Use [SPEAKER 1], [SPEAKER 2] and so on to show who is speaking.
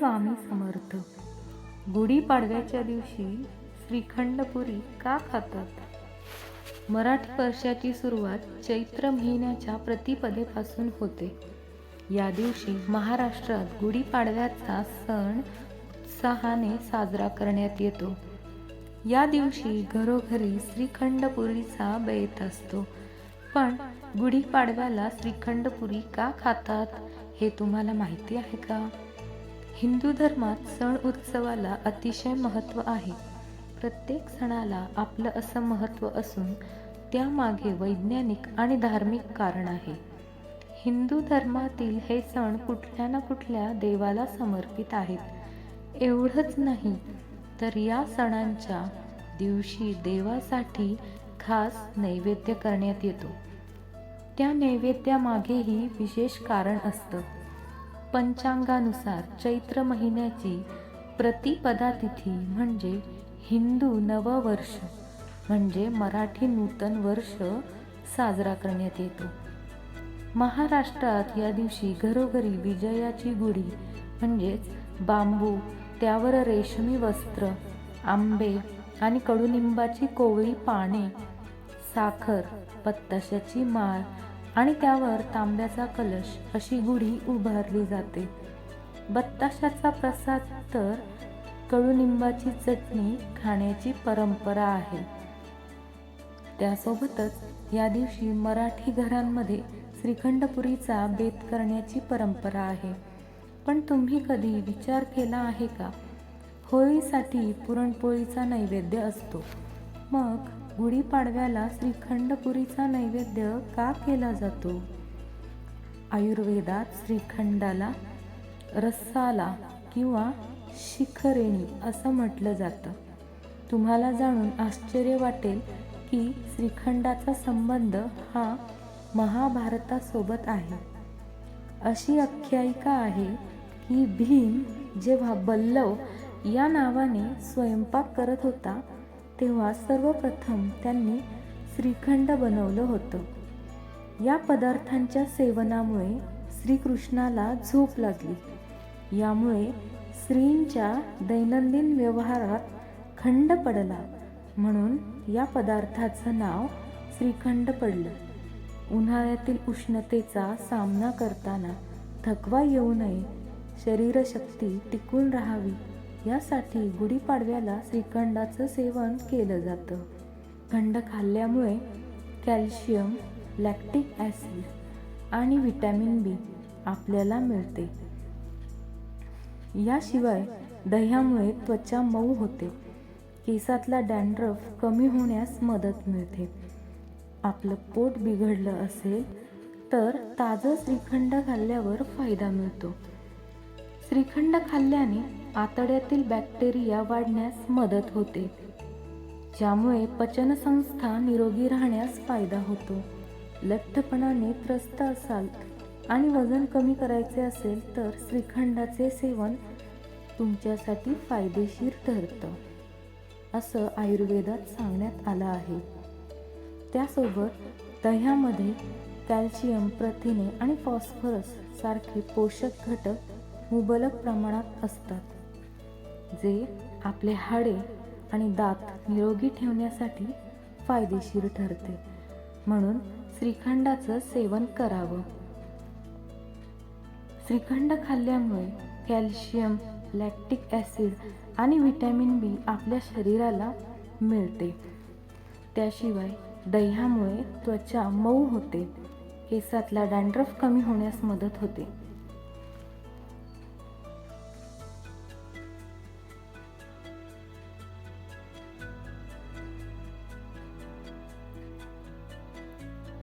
[SPEAKER 1] स्वामी समर्थ. गुढीपाडव्याच्या दिवशी श्रीखंडपुरी का खातात? मराठी वर्षाची सुरुवात चैत्र महिन्याच्या प्रतिपदेपासून होते. या दिवशी महाराष्ट्रात गुढीपाडव्याचा सण उत्साहाने साजरा करण्यात येतो. या दिवशी घरोघरी श्रीखंडपुरीचा बेत असतो. पण गुढीपाडव्याला श्रीखंडपुरी का खातात हे तुम्हाला माहिती आहे का? हिंदू धर्मात सण उत्सवाला अतिशय महत्त्व आहे. प्रत्येक सणाला आपलं असं महत्त्व असून त्यामागे वैज्ञानिक आणि धार्मिक कारण आहे. हिंदू धर्मातील हे सण कुठल्या ना कुठल्या देवाला समर्पित आहेत. एवढंच नाही तर या सणांच्या दिवशी देवासाठी खास नैवेद्य करण्यात येतो. त्या नैवेद्यामागेही विशेष कारण असतं. पंचांगानुसार चैत्र महिन्याची प्रतिपदा तिथी म्हणजे हिंदू नववर्ष म्हणजे मराठी नूतन वर्ष साजरा करण्यात येतो. महाराष्ट्रात या दिवशी घरोघरी विजयाची गुढी म्हणजेच बांबू त्यावर रेशमी वस्त्र आंबे आणि कडुनिंबाची कोवळी पाने साखर पत्ताशाची माळ आणि त्यावर तांब्याचा कलश अशी गुढी उभारली जाते. बत्ताशाचा प्रसाद तर कडुनिंबाची चटणी खाण्याची परंपरा आहे. त्यासोबतच या दिवशी मराठी घरांमध्ये श्रीखंडपुरीचा बेत करण्याची परंपरा आहे. पण तुम्ही कधी विचार केला आहे का? होळीसाठी पुरणपोळीचा नैवेद्य असतो. मग गुढीपाडव्याला श्रीखंडपुरीचा नैवेद्य का केला जातो? आयुर्वेदात श्रीखंडाला रस्साला किंवा शिखरेणी असं म्हटलं जातं. तुम्हाला जाणून आश्चर्य वाटेल की श्रीखंडाचा संबंध हा महाभारतासोबत आहे. अशी आख्यायिका आहे की भीम जेव्हा बल्लव या नावाने स्वयंपाक करत होता तेव्हा सर्वप्रथम त्यांनी श्रीखंड बनवलं होतं. या पदार्थांच्या सेवनामुळे श्रीकृष्णाला झोप लागली. यामुळे स्त्रींच्या दैनंदिन व्यवहारात खंड पडला म्हणून या पदार्थाचं नाव श्रीखंड पडलं. उन्हाळ्यातील उष्णतेचा सामना करताना थकवा येऊ नये शरीरशक्ती टिकून राहावी यासाठी गुढीपाडव्याला श्रीखंडाचं सेवन केलं जातं. खंड खाल्ल्यामुळे कॅल्शियम लॅक्टिक ॲसिड आणि व्हिटॅमिन बी आपल्याला मिळते. याशिवाय दह्यामुळे त्वचा मऊ होते. केसातला डॅन्ड्रफ कमी होण्यास मदत मिळते. आपलं पोट बिघडलं असेल तर ताजं श्रीखंड खाल्ल्यावर फायदा मिळतो. श्रीखंड खाल्ल्याने आतड्यातील बॅक्टेरिया वाढण्यास मदत होते ज्यामुळे पचनसंस्था निरोगी राहण्यास फायदा होतो. लठ्ठपणाने त्रस्त असाल आणि वजन कमी करायचे असेल तर श्रीखंडाचे सेवन तुमच्यासाठी फायदेशीर ठरतं असं आयुर्वेदात सांगण्यात आलं आहे. त्यासोबत दह्यामध्ये कॅल्शियम प्रथिने आणि फॉस्फरस सारखे पोषक घटक मुबलक प्रमाणात असतात जे आपले हाडे आणि दात निरोगी ठेवण्यासाठी फायदेशीर ठरते. म्हणून श्रीखंडाचं सेवन करावं. श्रीखंड खाल्ल्यामुळे कॅल्शियम लॅक्टिक ॲसिड आणि व्हिटॅमिन बी आपल्या शरीराला मिळते. त्याशिवाय दह्यामुळे त्वचा मऊ होते केसातला डॅन्ड्रफ कमी होण्यास मदत होते.